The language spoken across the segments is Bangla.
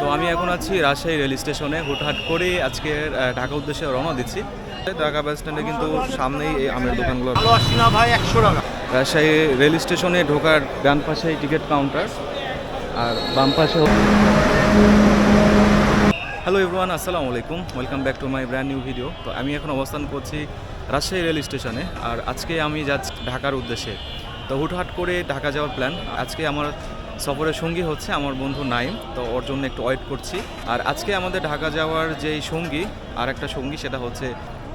তো আমি এখন আছি রাজশাহী রেল স্টেশনে। হুটহাট করে আজকে ঢাকা উদ্দেশ্যে রওনা দিচ্ছি। ঢাকা বাস স্ট্যান্ডে কিন্তু সামনেই এই আমের দোকানগুলো ভাই একশো টাকা রাজশাহী রেল স্টেশনে ঢোকার ডান পাশে টিকিট কাউন্টার, আর বাম পাশে হ্যালো এভরিওয়ান আসসালামু আলাইকুম। Welcome back to my brand new video তো আমি এখন অবস্থান করছি রাজশাহী রেল স্টেশনে, আর আজকে আমি যাচ্ছি ঢাকার উদ্দেশ্যে। তো হুটহাট করে ঢাকা যাওয়ার প্ল্যান আজকে আমার সফরের সঙ্গী হচ্ছে আমার বন্ধু নাইম, তো ওর জন্য একটু ওয়েট করছি। আর আজকে আমাদের ঢাকা যাওয়ার যেই সঙ্গী আর একটা সঙ্গী, সেটা হচ্ছে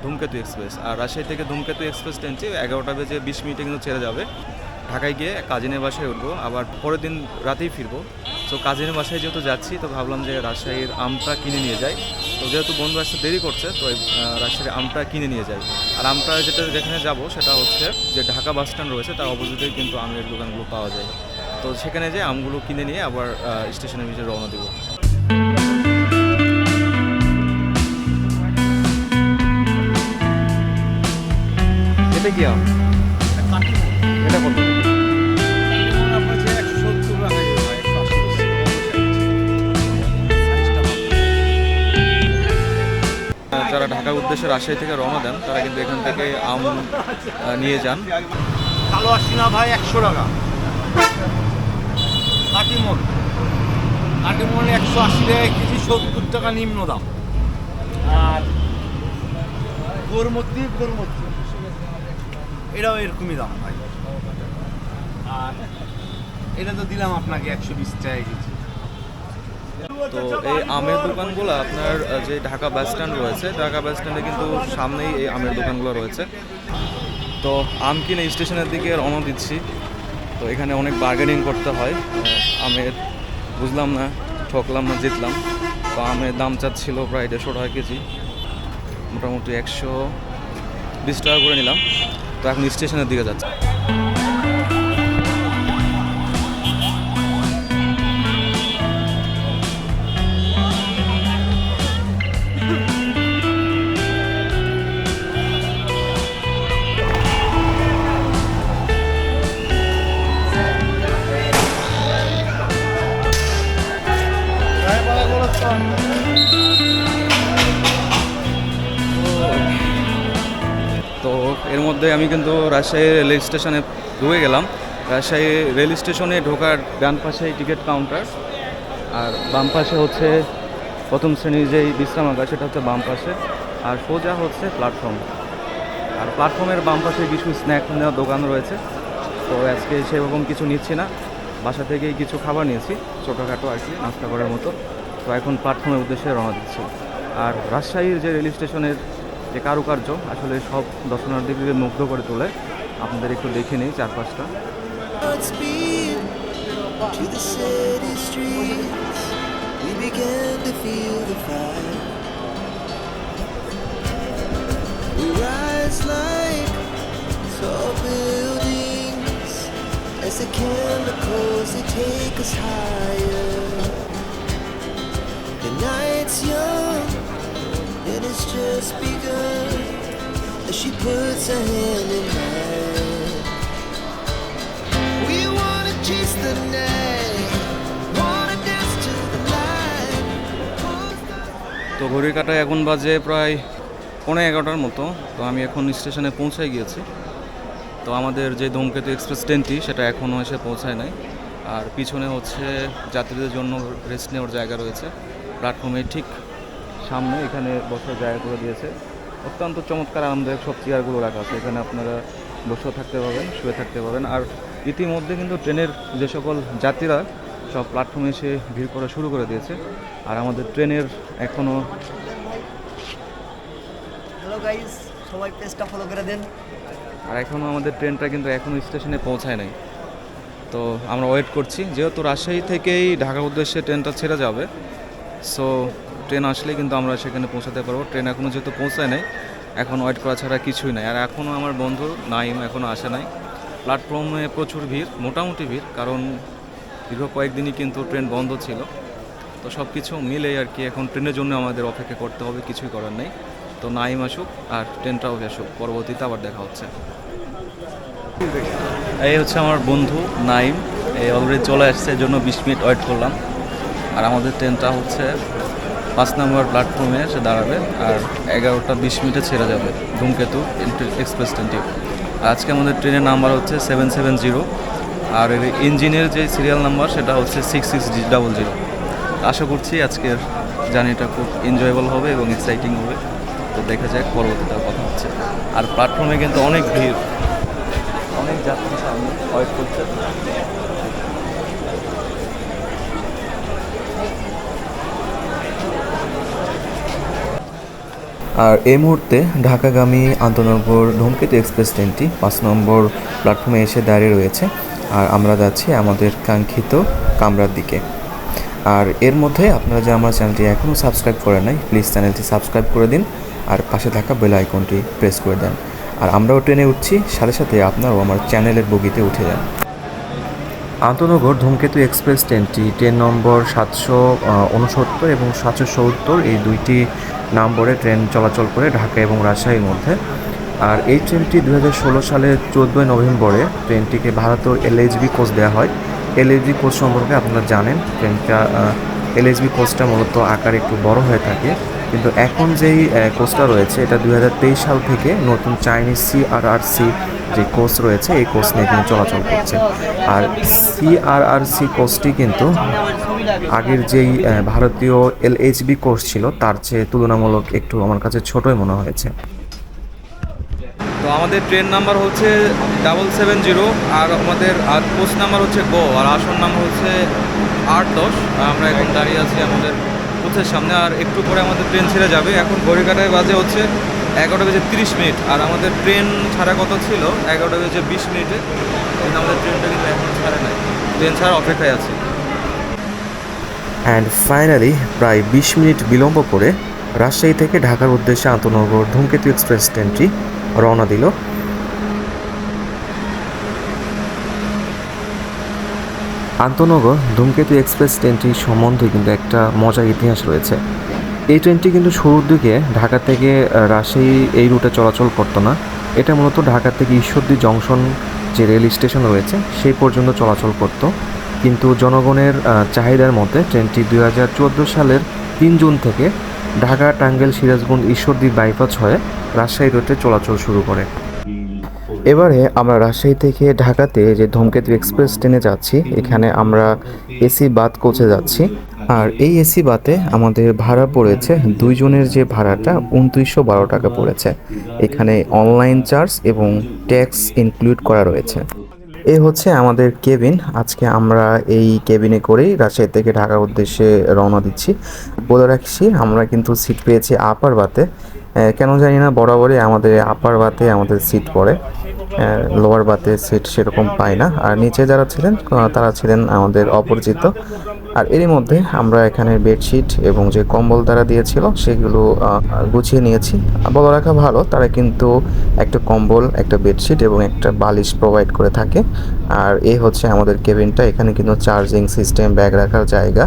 ধূমকেতু এক্সপ্রেস। আর রাজশাহী থেকে ধূমকেতু এক্সপ্রেস ট্রেনটি এগারোটা বেজে বিশ মিনিটে কিন্তু ছেড়ে যাবে। ঢাকায় গিয়ে কাজিনের বাসায় উঠবো, আবার পরের দিন রাতেই ফিরবো। তো কাজিনের বাসায় যেহেতু যাচ্ছি, তো ভাবলাম যে রাজশাহীর আমটা কিনে নিয়ে যাই। তো যেহেতু বন্ধু আসতে দেরি করছে, তো রাজশাহীর আমটা কিনে নিয়ে যাই। আর আমটা যেটা যেখানে যাব, সেটা হচ্ছে যে ঢাকা বাস স্ট্যান্ড রয়েছে, তার অপোজিটেই কিন্তু আমের দোকানগুলো পাওয়া যায়। তো সেখানে যে আমগুলো কিনে নিয়ে আবার স্টেশনের ভিতরে রওনা দেবো। এটা কি আম? এটা কত? যারা ঢাকার উদ্দেশ্যে রাজশাহী থেকে রওনা দেন, তারা কিন্তু এখান থেকে আম নিয়ে যান। কালো আসি না ভাই, একশো টাকা। কাটিমন কাটিমন একশো আশি টাকা কেজি, সত্তর টাকা নিম্ন দাম। আর গোরমতি গোরমতি। এটাও এরকমই দাম ভাই। আর এটা তো দিলাম আপনাকে একশো বিশ টাকা কেজি। তো এই আমের দোকানগুলো, আপনার যে ঢাকা বাস স্ট্যান্ড রয়েছে, ঢাকা বাস স্ট্যান্ডে কিন্তু সামনেই এই আমের দোকানগুলো রয়েছে। তো আম কিনে স্টেশনের দিকে রওনা দিচ্ছি। তো এখানে অনেক বার্গেনিং করতে হয়। আমের বুঝলাম না, ঠকলাম না, জিতলাম। তো আমের দাম ছিল প্রায় দেড়শো টাকা কেজি। মোটামুটি একশো বিশ টাকা করে নিলাম। তো এখন স্টেশনের দিকে যাচ্ছি। তো এর মধ্যে আমি কিন্তু রাজশাহী রেল স্টেশনে ঢুকে গেলাম। রাজশাহী রেল স্টেশনে ঢোকার ডান পাশে টিকিট কাউন্টার। আর বাম পাশে হচ্ছে প্রথম শ্রেণির যেই বিশ্রামাগার সেটা হচ্ছে বাম পাশে। আর সোজা হচ্ছে প্ল্যাটফর্ম আর প্ল্যাটফর্মের বাম পাশে কিছু স্ন্যাক নেওয়ার দোকান রয়েছে। তো আজকে সেরকম কিছু নিচ্ছি না। বাসা থেকেই কিছু খাবার নিয়েছি, ছোটোখাটো আর কি, নাস্তা করার মতো। তো এখন প্ল্যাটফর্মের উদ্দেশ্যে রওনা দিচ্ছি। আর রাজশাহীর যে রেল স্টেশনের যে কারুকার্য, আসলে সব দর্শনার্থীদের মুগ্ধ করে তোলে। আপনাদের একটু দেখে নিই চারপাশটা। Buildings as the chemicals they take us higher. Puts her hand in mine. We wanna chase the night, wanna dance to the light. তো ঘড়ির কাটায় এখন বাজে প্রায় পনেরো এগারোটার মতো। তো আমি এখন স্টেশনে পৌঁছায় গিয়েছি। তো আমাদের যে ধূমকেতু এক্সপ্রেস ট্রেনটি সেটা এখনও এসে পৌঁছায় নাই। আর পিছনে হচ্ছে যাত্রীদের জন্য রেস্ট নেওয়ার জায়গা রয়েছে। প্ল্যাটফর্মের ঠিক সামনে এখানে বসার জায়গা করে দিয়েছে। অত্যন্ত চমৎকার আরামদায়ক সব চেয়ারগুলো রাখা আছে। এখানে আপনারা বসেও থাকতে পারবেন শুয়ে থাকতে পারবেন। আর ইতিমধ্যে কিন্তু ট্রেনের যে সকল যাত্রীরা সব প্ল্যাটফর্মে এসে ভিড় করা শুরু করে দিয়েছে। আর আমাদের ট্রেনের এখনও গাইস সবাই পেজটা ফলো করে দেন। আর এখনও আমাদের ট্রেনটা কিন্তু এখনও স্টেশনে পৌঁছায় নাই। তো আমরা ওয়েট করছি। যেহেতু রাজশাহী থেকেই ঢাকার উদ্দেশ্যে ট্রেনটা ছেড়ে যাবে সো ট্রেন আসলে কিন্তু আমরা সেখানে পৌঁছাতে পারব। ট্রেন এখনও যেহেতু পৌঁছায় নাই, এখন ওয়েট করা ছাড়া কিছুই নাই। আর এখনও আমার বন্ধু নাইম এখনও আসে নাই। প্ল্যাটফর্মে প্রচুর ভিড়, মোটামুটি ভিড়, কারণ দীর্ঘ কয়েকদিনই কিন্তু ট্রেন বন্ধ ছিল। তো সব কিছু মিলে আর কি এখন ট্রেনের জন্য আমাদের অপেক্ষা করতে হবে, কিছুই করার নেই। তো নাইম আসুক আর ট্রেনটাও আসুক, পরবর্তীতে আবার দেখা হচ্ছে। এই হচ্ছে আমার বন্ধু নাইম। এই অলরেডি চলে আসছে এর জন্য বিশ মিনিট ওয়েট করলাম। আর আমাদের ট্রেনটা হচ্ছে পাঁচ নম্বর প্ল্যাটফর্মে এসে দাঁড়াবে আর এগারোটা বিশ মিনিটে ছেড়ে যাবে ধূমকেতু এক্সপ্রেস ট্রেনটি আজকে আমাদের ট্রেনের নাম্বার হচ্ছে সেভেন সেভেন জিরো আর এর ইঞ্জিনের যে সিরিয়াল নাম্বার সেটা হচ্ছে সিক্স সিক্স ডাবল জিরো আশা করছি আজকের জার্নিটা খুব এনজয়েবল হবে এবং এক্সাইটিং হবে। তো দেখা যাক পরবর্তীতে কথা হচ্ছে। আর প্ল্যাটফর্মে কিন্তু অনেক ভিড়। অনেক যাত্রী সামনে ওয়েট করছে। আর এই মুহূর্তে ঢাকাগামী আন্তনগর ধূমকেতু এক্সপ্রেস ট্রেনটি পাঁচ নম্বর প্ল্যাটফর্মে এসে দাঁড়িয়ে রয়েছে। আর আমরা যাচ্ছি আমাদের কাঙ্ক্ষিত কামরার দিকে। আর এর মধ্যে আপনারা যে আমার চ্যানেলটি এখনও সাবস্ক্রাইব করে নাই, প্লিজ চ্যানেলটি সাবস্ক্রাইব করে দিন আর পাশে থাকা বেল আইকনটি প্রেস করে দেন। আর আমরাও ট্রেনে উঠছি, সাথে সাথে আপনারাও আমার চ্যানেলের বগিতে উঠে যান। আন্তনগর ধূমকেতু এক্সপ্রেস ট্রেনটি ট্রেন নম্বর সাতশো উনসত্তর এবং সাতশো সত্তর এই দুইটি নম্বরে ট্রেন চলাচল করে ঢাকা এবং রাজশাহীর মধ্যে। আর এই ট্রেনটি দু হাজার ষোলো সালের চোদ্দোই নভেম্বরে ট্রেনটিকে ভারতের এলএইচবি কোচ দেওয়া হয়। এলএইচবি কোচ সম্পর্কে আপনারা জানেন, ট্রেনটা এলএইচবি কোচটা মূলত আকার একটু বড় হয়ে থাকে। কিন্তু এখন যেই কোর্সটা রয়েছে, এটা দুই হাজার তেইশ সাল থেকে নতুন চাইনিজ সিআরআরসি যে কোর্স রয়েছে, এই কোর্স নিয়ে কিন্তু চলাচল করছে। আর সিআরআরসি কোর্সটি কিন্তু আগের যেই ভারতীয় এলএইচবি কোর্স ছিল, তার চেয়ে তুলনামূলক একটু আমার কাছে ছোটই মনে হয়েছে। তো আমাদের ট্রেন নাম্বার হচ্ছে ডাবল সেভেন জিরো আর আমাদের, আর পোস্ট নাম্বার হচ্ছে গো আর আসন নাম্বার হচ্ছে আট দশ। আমরা এখন দাঁড়িয়ে আছি আমাদের কোচের সামনে আর একটু পরে আমাদের ট্রেন ছেড়ে যাবে। এখন ঘড়িকাটায় বাজে হচ্ছে এগারোটা বেজে তিরিশ মিনিট। আর আমাদের ট্রেন ছাড়া কত ছিল? এগারোটা বেজে বিশ মিনিটে। কিন্তু আমাদের ট্রেনটা কিন্তু এখন ছাড়ে নাই। ট্রেন ছাড়া অপেক্ষায় আছে। অ্যান্ড ফাইনালি প্রায় বিশ মিনিট বিলম্ব করে রাজশাহী থেকে ঢাকার উদ্দেশ্যে আন্তনগর ধূমকেতু এক্সপ্রেস ট্রেনটি রওনা দিল। আন্তনগর ধূমকেতু এক্সপ্রেস ট্রেনটি সম্বন্ধে কিন্তু একটা মজার ইতিহাস রয়েছে। এই ট্রেনটি কিন্তু শুরুর দিকে ঢাকা থেকে রাজশাহী এই রুটে চলাচল করতো না। এটা মূলত ঢাকা থেকে ঈশ্বরদী জংশন যে রেল স্টেশন রয়েছে, সেই পর্যন্ত চলাচল করতো। কিন্তু জনগণের চাহিদার মধ্যে ট্রেনটি দুই হাজার চোদ্দ সালের তিন জুন থেকে ঢাকা টাঙ্গেল সিরাজগঞ্জ ঈশ্বরদী বাইপাস হয়ে রাজশাহী রুটে চলাচল শুরু করে। এবারে আমরা রাজশাহী থেকে ঢাকাতে যে ধূমকেতু এক্সপ্রেস ট্রেনে যাচ্ছি, এখানে আমরা এসি বাত কোচে যাচ্ছি। আর এই এসি বাতে আমাদের ভাড়া পড়েছে, দুইজনের যে ভাড়াটা উনত্রিশশো বারো টাকা পড়েছে। এখানে অনলাইন চার্জ এবং ট্যাক্স ইনক্লুড করা রয়েছে। এ হচ্ছে আমাদের কেবিন। আজকে আমরা এই কেবিনে করেই রাজশাহী থেকে ঢাকার উদ্দেশ্যে রওনা দিচ্ছি। বলে রাখছি, আমরা কিন্তু সিট পেয়েছি আপার বাতে কেন জানি না, বরাবরই আমাদের আপার বাতে আমাদের সিট পড়ে। লোয়ার বাতে সিট সেরকম পাই না। আর নিচে যারা ছিলেন তারা ছিলেন আমাদের অপরিচিত। আর এরই মধ্যে আমরা এখানে বেডশিট এবং যে কম্বল তারা দিয়েছিল, সেগুলো গুছিয়ে নিয়েছি। বলে রাখা ভালো, তারা কিন্তু একটা কম্বল, একটা বেডশিট এবং একটা বালিশ প্রোভাইড করে থাকে। আর এই হচ্ছে আমাদের কেবিনটা এখানে কিন্তু চার্জিং সিস্টেম ব্যাগ রাখার জায়গা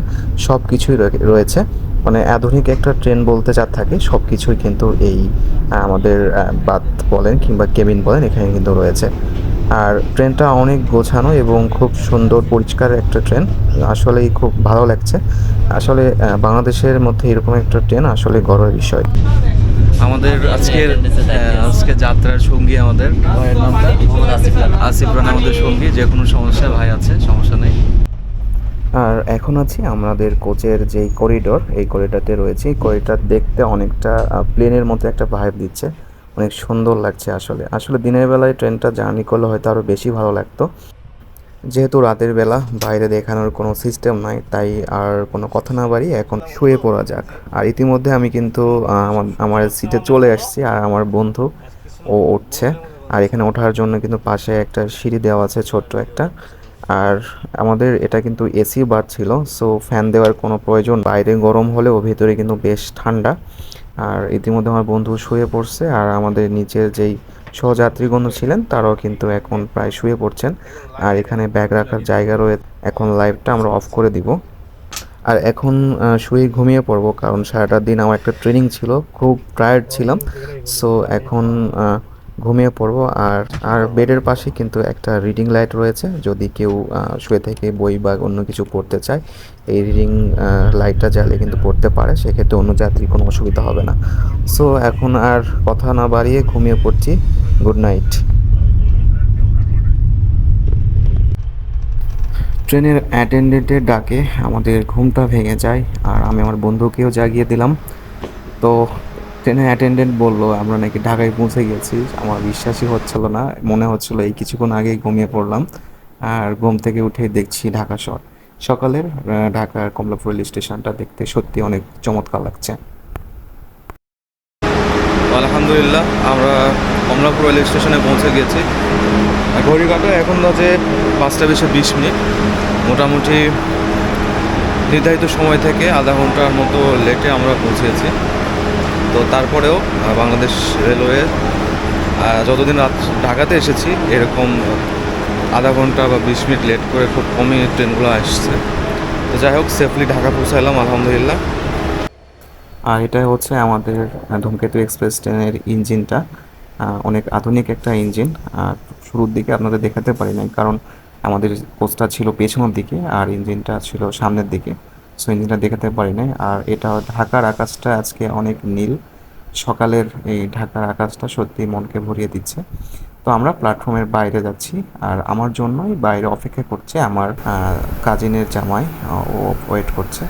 সব কিছুই রয়েছে। মানে আধুনিক একটা ট্রেন বলতে যা থাকে সব কিছুই কিন্তু এই আমাদের বাত বলেন কিংবা কেবিন বলেন এখানে কিন্তু রয়েছে। আর ট্রেনটা অনেক গোছানো এবং খুব সুন্দর পরিষ্কার একটা ট্রেন। আসলেই খুব ভালো লাগছে। আসলে বাংলাদেশের মধ্যে এরকম একটা ট্রেন আসলে গর্বের বিষয়। আমাদের আজকের আজকে যাত্রার সঙ্গী আমাদের ভাইয়ের নামটা? আসিফ রান আমাদের সঙ্গী যে কোনো সমস্যা ভাই আছে সমস্যা নেই। আর এখন আছি আমাদের কোচের যেই করিডোর এই করিডোরতে রয়েছে। এই করিডোর দেখতে অনেকটা প্লেনের মতো একটা ভাইব দিচ্ছে। অনেক সুন্দর লাগছে আসলে। আসলে দিনের বেলায় ট্রেনটা জার্নি করলে হয়তো আরও বেশি ভালো লাগতো। যেহেতু রাতের বেলা, বাইরে দেখানোর কোনো সিস্টেম নাই, তাই আর কোনো কথা না বাড়ি এখন শুয়ে পড়া যাক। আর ইতিমধ্যে আমি কিন্তু আমার সিটে চলে আসছি আর আমার বন্ধু ও উঠছে। আর এখানে ওঠার জন্য কিন্তু পাশে একটা সিঁড়ি দেওয়া আছে, ছোট্ট একটা। আর আমাদের এটা কিন্তু এসি বার ছিল সো ফ্যান দেওয়ার কোনো প্রয়োজন বাইরে গরম হলেও ভেতরে কিন্তু বেশ ঠান্ডা। আর ইতিমধ্যে আমার বন্ধু শুয়ে পড়ছে আর আমাদের নিচের যেই সহযাত্রীগণ ছিলেন, তারাও কিন্তু এখন প্রায় শুয়ে পড়ছেন। আর এখানে ব্যাগ রাখার জায়গা রয়েছে এখন লাইভটা আমরা অফ করে দিব। আর এখন শুয়ে ঘুমিয়ে পড়ব, কারণ সারাটা দিন আমার একটা ট্রেনিং ছিল, খুব টায়ার্ড ছিলাম। সো এখন ঘুমিয়ে পড়ব। আর আর বেডের পাশে কিন্তু একটা রিডিং লাইট রয়েছে। যদি কেউ শুয়ে থেকে বই বা অন্য কিছু পড়তে চায়, এই রিডিং লাইটটা জ্বালিয়ে কিন্তু পড়তে পারে। সেক্ষেত্রে অন্য যাত্রীর কোনো অসুবিধা হবে না। সো এখন আর কথা না বাড়িয়ে ঘুমিয়ে পড়ছি। গুড নাইট ট্রেনের অ্যাটেন্ডেন্টের ডাকে আমাদের ঘুমটা ভেঙে যায়, আর আমি আমার বন্ধুকেও জাগিয়ে দিলাম। তো ট্রেনের অ্যাটেন্ডেন্ট বলল, আমরা নাকি ঢাকায় পৌঁছে গেছি। আমার বিশ্বাসই হচ্ছিল না, মনে হচ্ছিল এই কিছুক্ষণ আগেই ঘুমিয়ে পড়লাম আর ঘুম থেকে উঠে দেখছি ঢাকা শহর। সকালের ঢাকার কমলাপুর রেল স্টেশনটা দেখতে সত্যি অনেক চমৎকার লাগছে। আলহামদুলিল্লাহ, আমরা কমলাপুর রেল স্টেশনে পৌঁছে গেছি। ঘড়ি কাটা এখন বাজে পাঁচটা বেশি বিশ মিনিট। মোটামুটি নির্ধারিত সময় থেকে আধা ঘণ্টার মতো লেটে আমরা পৌঁছেছি। তো তারপরেও বাংলাদেশ রেলওয়ে যতদিন রাত ঢাকাতে এসেছি, এরকম আধা ঘণ্টা বা বিশ মিনিট লেট করে খুব কমই ট্রেনগুলো আসছে। তো যাই হোক সেফলি ঢাকা পৌঁছালাম আলহামদুলিল্লাহ। আর এটা হচ্ছে আমাদের ধূমকেতু এক্সপ্রেস ট্রেনের ইঞ্জিনটা। অনেক আধুনিক একটা ইঞ্জিন। আর শুরুর দিকে আপনাদের দেখাতে পারি নাই, কারণ আমাদের কোচটা ছিল পেছনের দিকে, আর ইঞ্জিনটা ছিল সামনের দিকে। সো ইঞ্জিনটা দেখাতে পারি নাই আর এটা ঢাকার আকাশটা আজকে অনেক নীল। সকালের এই ঢাকার আকাশটা সত্যি মনকে ভরিয়ে দিচ্ছে। তো আমরা প্ল্যাটফর্মের বাইরে যাচ্ছি। আর আমার জন্যই বাইরে অপেক্ষা করছে আমার কাজিনের জামাই। ও ওয়েট করছে।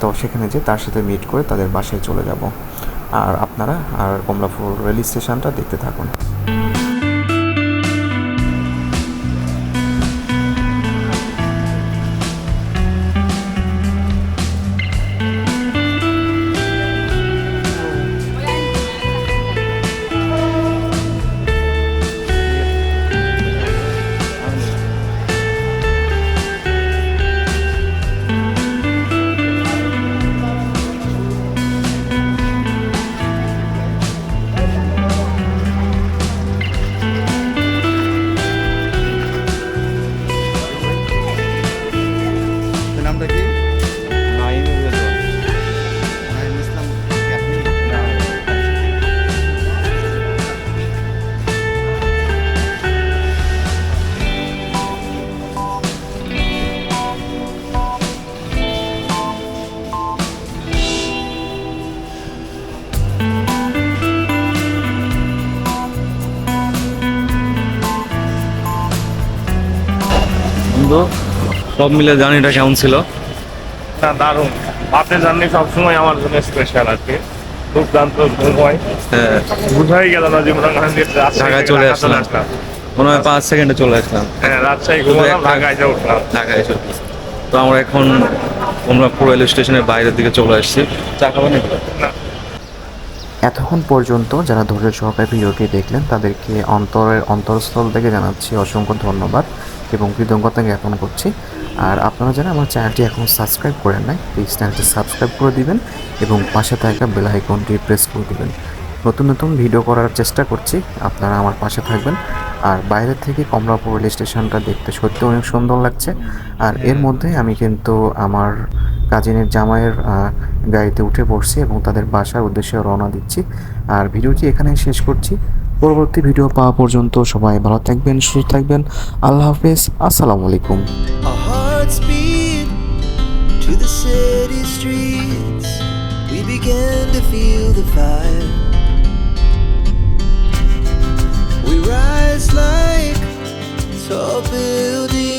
তো সেখানে যে তার সাথে মিট করে তাদের বাসায় চলে যাব। আর আপনারা আর কমলাপুর রেল স্টেশনটা দেখতে থাকুন। বন্ধু। সব মিলে জার্নিটা কেমন ছিল? না দারুণ। বাসের জার্নি সবসময় আমার জন্য স্পেশাল আর কি দুর্দান্ত সময় হ্যাঁ, বুঝাই গেল না যে ঢাকায় চলে আসলাম। মনে হয় পাঁচ সেকেন্ডে চলে আসলাম। হ্যাঁ রাজশাহী ঘুমালাম ঢাকায় যা উঠলাম ঢাকায় এসে তো আমরা এখন আমরা পুরো রেল স্টেশনের বাইরের দিকে চলে আসছি। চা খাবেন নাকি? এতক্ষণ পর্যন্ত যারা ধৈর্য সহকারে ভিডিওটি দেখলেন, তাদেরকে অন্তরের অন্তরস্থল থেকে জানাচ্ছি অসংখ্য ধন্যবাদ এবং কৃতজ্ঞতা জ্ঞাপন করছি। আর আপনারা যারা আমার চ্যানেলটি এখন সাবস্ক্রাইব করেন নাই প্লিজ চ্যানেলটি সাবস্ক্রাইব করে দিবেন এবং পাশে থাকা বেল আইকনটি প্রেস করে দিবেন। নতুন নতুন ভিডিও করার চেষ্টা করছি, আপনারা আমার পাশে থাকবেন। আর বাইরে থেকে কমলাপুর রেল স্টেশনটা দেখতে সত্যি অনেক সুন্দর লাগছে। আর এর মধ্যে আমি কিন্তু আমার কাজিনের জামাইয়ের গাড়িতে উঠে পড়ছি এবং তাদের বাসার উদ্দেশ্যে রওনা দিচ্ছি। আর ভিডিওটি এখানেই শেষ করছি। পরবর্তী ভিডিও পাওয়া পর্যন্ত সবাই ভালো থাকবেন সুস্থ থাকবেন। আল্লাহ হাফেজ। আসসালামু আলাইকুম। To the city streets. We began to feel the fire. it's like to build